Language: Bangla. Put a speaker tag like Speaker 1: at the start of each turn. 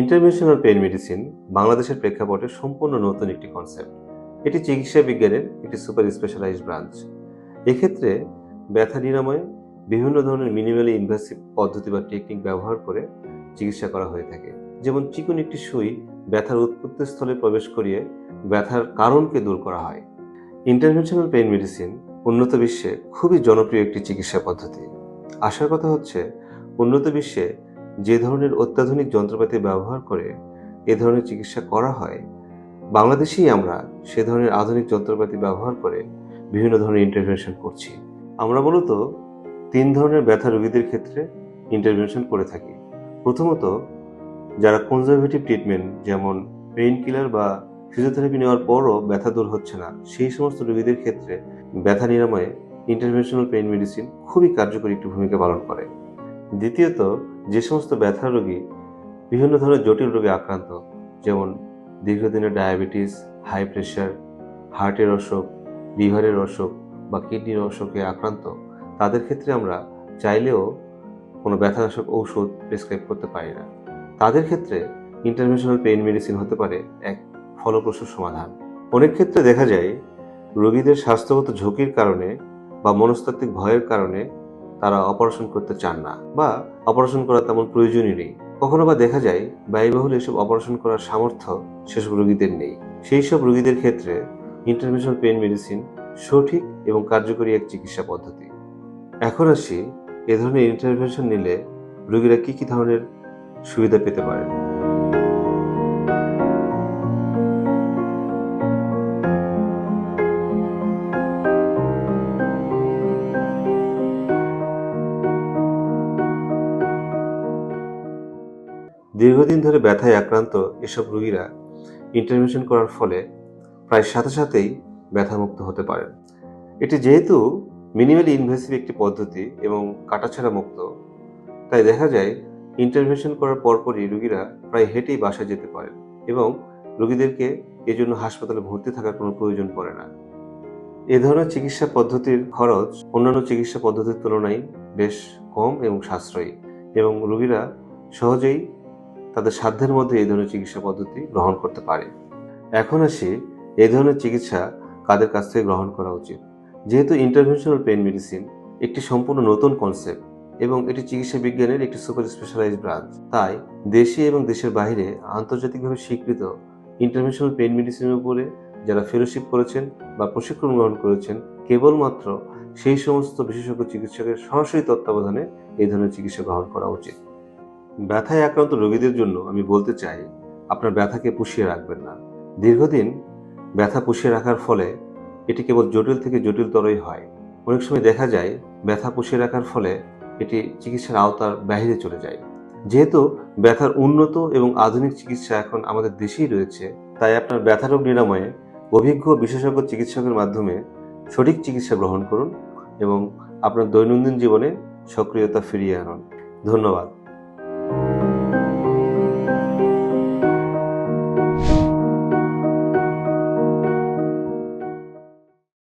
Speaker 1: ইন্টারভেনশনাল পেইন মেডিসিন বাংলাদেশের প্রেক্ষাপটে সম্পূর্ণ নতুন একটি কনসেপ্ট এটি চিকিৎসা বিজ্ঞানের একটি সুপার স্পেশালাইজড ব্রাঞ্চ এক্ষেত্রে ব্যথা নিরাময়ে, বিভিন্ন ধরনের মিনিমালি ইনভেসিভ পদ্ধতি বা টেকনিক ব্যবহার করে চিকিৎসা করা হয়ে থাকে। যেমন চিকন একটি সুই ব্যথার উৎপত্তি স্থলে প্রবেশ করিয়ে ব্যথার কারণকে দূর করা হয়। ইন্টারভেনশনাল পেইন মেডিসিন উন্নত বিশ্বে খুবই জনপ্রিয় একটি চিকিৎসা পদ্ধতি। আসার কথা হচ্ছে, উন্নত বিশ্বে যে ধরনের অত্যাধুনিক যন্ত্রপাতি ব্যবহার করে এ ধরনের চিকিৎসা করা হয়, বাংলাদেশেই আমরা সে ধরনের আধুনিক যন্ত্রপাতি ব্যবহার করে বিভিন্ন ধরনের ইন্টারভেনশন করছি। আমরা মূলত তিন ধরনের ব্যথা রোগীদের ক্ষেত্রে ইন্টারভেনশন করে থাকি। প্রথমত, যারা কনজারভেটিভ ট্রিটমেন্ট যেমন পেইন কিলার বা ফিজিওথেরাপি নেওয়ার পরও ব্যথা দূর হচ্ছে না, সেই সমস্ত রোগীদের ক্ষেত্রে ব্যথা নিরাময়ে ইন্টারভেনশনাল পেইন মেডিসিন খুবই কার্যকরী একটি ভূমিকা পালন করে। দ্বিতীয়ত, যে সমস্ত ব্যথা রোগী বিভিন্ন ধরনের জটিল রোগে আক্রান্ত, যেমন দীর্ঘদিনের ডায়াবেটিস হাই প্রেশার হার্টের অসুখ লিভারের অসুখ বা কিডনির অসুখে আক্রান্ত, তাদের ক্ষেত্রে আমরা চাইলেও কোনো ব্যথানাশক ঔষধ প্রেসক্রাইব করতে পারি না। তাদের ক্ষেত্রে ইন্টারভেনশনাল পেইন মেডিসিন হতে পারে এক ফলপ্রসূ সমাধান। অনেক ক্ষেত্রে দেখা যায়, রোগীদের স্বাস্থ্যগত ঝুঁকির কারণে বা মনস্তাত্ত্বিক ভয়ের কারণে তারা অপারেশন করতে চান না বা অপারেশন করা তেমন প্রয়োজনই নেই। কখনো বা দেখা যায় ব্যয়বহুল এসব অপারেশন করার সামর্থ্য সেসব রোগীদের নেই। সেই সব রোগীদের ক্ষেত্রে ইন্টারভেনশনাল পেন মেডিসিন সঠিক এবং কার্যকরী এক চিকিৎসা পদ্ধতি। এখন আসি এ ধরনের ইন্টারভেনশন নিলে রোগীরা কি কি ধরনের সুবিধা পেতে পারেন? দীর্ঘদিন ধরে ব্যথায় আক্রান্ত এসব রোগীরা ইন্টারভেনশন করার ফলে প্রায় সাথে সাথেই ব্যথামুক্ত হতে পারেন। এটি যেহেতু মিনিমালি ইনভেসিভ একটি পদ্ধতি এবং কাটাছেড়া মুক্ত, তাই দেখা যায় ইন্টারভেনশন করার পরপরই রুগীরা প্রায় হেঁটেই বাসায় যেতে পারেন এবং রোগীদেরকে এজন্য হাসপাতালে ভর্তি থাকার কোনো প্রয়োজন পড়ে না। এ ধরনের চিকিৎসা পদ্ধতির খরচ অন্যান্য চিকিৎসা পদ্ধতির তুলনায় বেশ কম এবং সাশ্রয়ী এবং রুগীরা সহজেই তাদের সাধ্যের মধ্যে এই ধরনের চিকিৎসা পদ্ধতি গ্রহণ করতে পারে। এখন আসি এই ধরনের চিকিৎসা কাদের কাছ থেকে গ্রহণ করা উচিত। যেহেতু ইন্টারভেনশনাল পেন মেডিসিন একটি সম্পূর্ণ নতুন কনসেপ্ট এবং এটি চিকিৎসা বিজ্ঞানের একটি সুপার স্পেশালাইজড ব্রাঞ্চ তাই দেশে এবং দেশের বাইরে আন্তর্জাতিকভাবে স্বীকৃত ইন্টারভেনশনাল পেন মেডিসিনের উপরে যারা ফেলোশিপ করেছেন বা প্রশিক্ষণ গ্রহণ করেছেন, কেবলমাত্র সেই সমস্ত বিশেষজ্ঞ চিকিৎসকের সরাসরি তত্ত্বাবধানে এই ধরনের চিকিৎসা গ্রহণ করা উচিত। ব্যথায় আক্রান্ত রোগীদের জন্য আমি বলতে চাই, আপনার ব্যথাকে পুষিয়ে রাখবেন না। দীর্ঘদিন ব্যথা পুষিয়ে রাখার ফলে এটি কেবল জটিল থেকে জটিলতরই হয়। অনেক সময় দেখা যায়, ব্যথা পুষিয়ে রাখার ফলে এটি চিকিৎসার আওতার বাহিরে চলে যায়। যেহেতু ব্যথার উন্নত এবং আধুনিক চিকিৎসা এখন আমাদের দেশেই রয়েছে, তাই আপনার ব্যথা রোগ নিরাময়ে অভিজ্ঞ বিশেষজ্ঞ চিকিৎসকের মাধ্যমে সঠিক চিকিৎসা গ্রহণ করুন এবং আপনার দৈনন্দিন জীবনে সক্রিয়তা ফিরিয়ে আনুন। ধন্যবাদ।